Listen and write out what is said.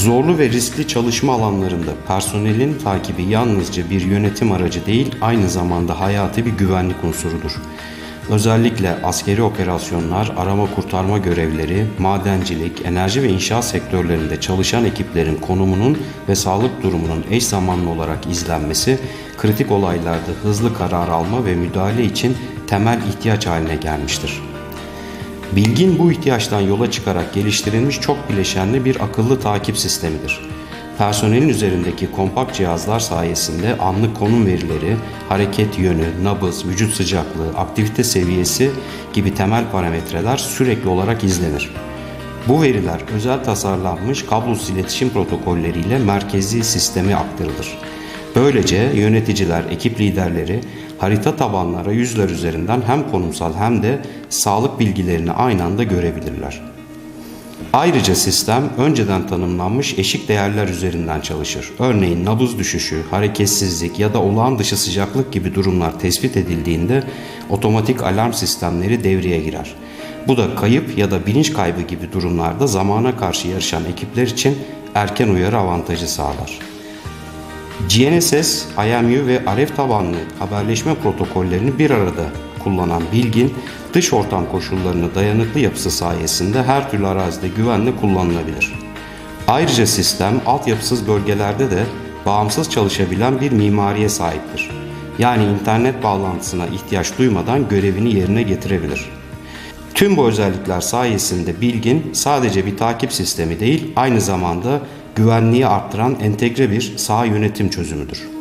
Zorlu ve riskli çalışma alanlarında personelin takibi yalnızca bir yönetim aracı değil, aynı zamanda hayati bir güvenlik unsurudur. Özellikle askeri operasyonlar, arama kurtarma görevleri, madencilik, enerji ve inşaat sektörlerinde çalışan ekiplerin konumunun ve sağlık durumunun eş zamanlı olarak izlenmesi, kritik olaylarda hızlı karar alma ve müdahale için temel ihtiyaç haline gelmiştir. Bilgin bu ihtiyaçtan yola çıkarak geliştirilmiş çok bileşenli bir akıllı takip sistemidir. Personelin üzerindeki kompakt cihazlar sayesinde anlık konum verileri, hareket yönü, nabız, vücut sıcaklığı, aktivite seviyesi gibi temel parametreler sürekli olarak izlenir. Bu veriler özel tasarlanmış kablosuz iletişim protokolleriyle merkezi sisteme aktarılır. Böylece yöneticiler, ekip liderleri harita tabanlı arayüzler üzerinden hem konumsal hem de sağlık bilgilerini aynı anda görebilirler. Ayrıca sistem önceden tanımlanmış eşik değerler üzerinden çalışır. Örneğin nabız düşüşü, hareketsizlik ya da olağan dışı sıcaklık gibi durumlar tespit edildiğinde otomatik alarm sistemleri devreye girer. Bu da kayıp ya da bilinç kaybı gibi durumlarda zamana karşı yarışan ekipler için erken uyarı avantajı sağlar. GNSS, IMU ve RF tabanlı haberleşme protokollerini bir arada kullanan Bilgin, dış ortam koşullarına dayanıklı yapısı sayesinde her türlü arazide güvenle kullanılabilir. Ayrıca sistem altyapısız bölgelerde de bağımsız çalışabilen bir mimariye sahiptir. Yani internet bağlantısına ihtiyaç duymadan görevini yerine getirebilir. Tüm bu özellikler sayesinde Bilgin sadece bir takip sistemi değil, aynı zamanda güvenliği arttıran entegre bir saha yönetim çözümüdür.